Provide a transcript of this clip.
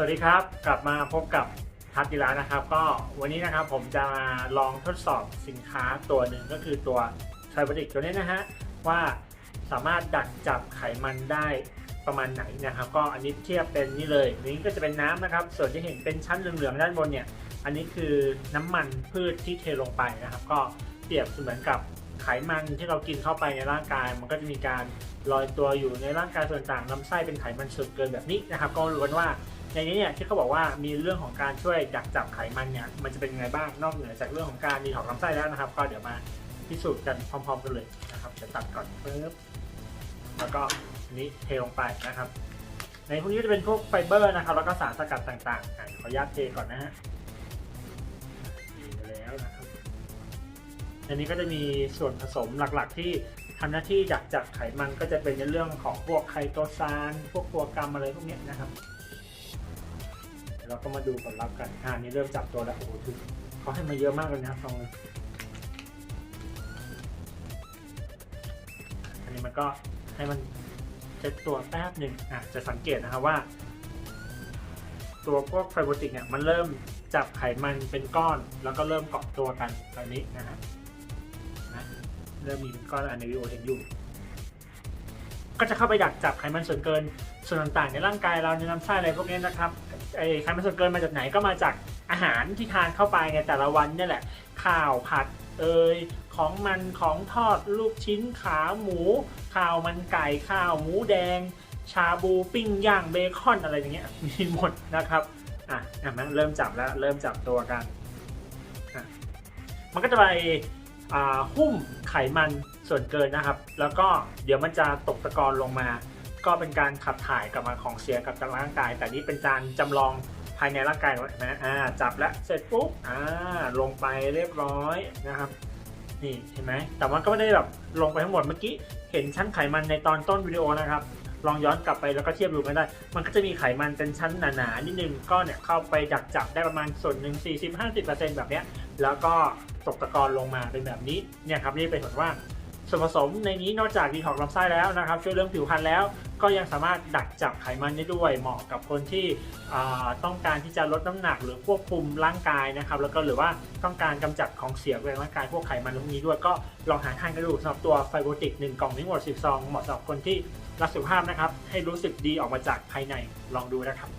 วัสดีครับ กลับมาพบกับทัศน์กีฬานะครับ ก็วันนี้นะครับผมจะมาลองทดสอบสินค้าตัวหนึ่งก็คือตัวไทบอติกตัวนี้นะฮะว่าสามารถดักจับไขมันได้ประมาณไหนนะครับ ก็อันนี้เทียบเป็นนี่เลยนี้ก็จะเป็นน้ำนะครับ ส่วนที่เห็นเป็นชั้นเหลืองๆด้านบนเนี่ย อันนี้คือน้ำมันพืชที่เทลงไปนะครับ ก็เปรียบเสมือนกับไขมันที่เรากินเข้าไปในร่างกาย มันก็จะมีการลอยตัวอยู่ในร่างกายส่วนต่างลำไส้เป็นไขมันส่วนเกินแบบนี้นะครับ ก็รู้กันว่า ในนี้เนี่ยที่เขาบอกว่ามีเรื่องของการช่วยดักจับไขมันเนี่ยมันจะเป็นยังไงบ้างนอกเหนือจากเรื่องของการดีของลำไส้แล้วนะครับ ก็เดี๋ยวมาพิสูจน์กันพร้อม ๆ กันเลยนะครับจะตัดก่อนปึ๊บแล้วก็อันนี้เทลงไปนะครับ ในพวกนี้จะเป็นพวกไฟเบอร์นะครับ แล้วก็สารสกัดต่างๆอะขออนุญาตเทก่อนนะฮะดีไปแล้วนะครับอันนี้ก็จะมีส่วนผสมหลักๆที่ทำหน้าที่ดักจับไขมันก็จะเป็นในเรื่องของพวกไคโตซานพวกตัวกรรมอะไรพวกเนี้ยนะครับ เราก็มาดูผลลัพธ์กันอ่านี่เริ่มจับตัวแล้วโอ้โหถึงเขาให้มาเยอะมากเลยนะครับลองเลยอันนี้มันก็ให้มันเซ็ตตัวแป๊บหนึ่งอะจะสังเกตนะครับว่า ตัวพวกไฟโบติกเนี่ยมันเริ่มจับไขมันเป็นก้อน แล้วก็เริ่มเกาะตัวกันแบบนี้นะฮะนะเริ่มมีเป็นก้อนอันในวิโอเห็นอยู่ก็จะเข้าไปดักจับไขมันส่วนเกินส่วนต่างๆในร่างกายเราในลำไส้อะไรพวกนี้นะครับ ไอไขมันส่วนเกินมาจากไหนก็มาจากอาหารที่ทานเข้าไปในแต่ละวันนี่แหละ ข้าวผัดเอยของมันของทอดลูกชิ้นขาหมู ข้าวมันไก่ข้าวหมูแดง ชาบูปิ้งย่างเบคอนอะไรอย่างเงี้ยมีหมดนะครับอะเห็นไหมเริ่มจับแล้วเริ่มจับตัวกันอะมันก็จะไปอ่าหุ้มไขมันส่วนเกินนะครับ แล้วก็เดี๋ยวมันจะตกตะกอนลงมา ก็เป็นการขับถ่ายกลับมาของเสียกับร่างกาย แต่นี่เป็นการจำลองภายในร่างกายนะอ่าจับแล้วเสร็จปุ๊บอ่าลงไปเรียบร้อยนะครับนี่เห็นไหมแต่มันก็ไม่ได้แบบลงไปทั้งหมดเมื่อกี้เห็นชั้นไขมันในตอนต้นวิดีโอนะครับลองย้อนกลับไปแล้วก็เทียบดูกันได้ มันก็จะมีไขมันเป็นชั้นหนาๆนิดนึงก็เนี่ยเข้าไปดักจับได้ประมาณส่วนหนึ่ง40-50%แบบเนี้ยแล้วก็ตกตะกอนลงมาเป็นแบบนี้เนี่ยครับนี่เป็นผลว่า ส่วนผสมในนี้นอกจากดีท็อกซ์ลำไส้แล้วนะครับ ช่วยเรื่องผิวพรรณแล้ว ก็ยังสามารถดักจับไขมันได้ด้วย เหมาะกับคนที่ต้องการที่จะลดน้ำหนักหรือควบคุมร่างกายนะครับ แล้วก็หรือว่าต้องการกำจัดของเสียในร่างกายพวกไขมันพวกนี้ด้วยก็ลองหาทานกันดูสำหรับตัวไฟโบติก1กล่องนี้หมด10ซองเหมาะสำหรับคนที่รักสุขภาพนะครับ ให้รู้สึกดีออกมาจากภายในลองดูนะครับ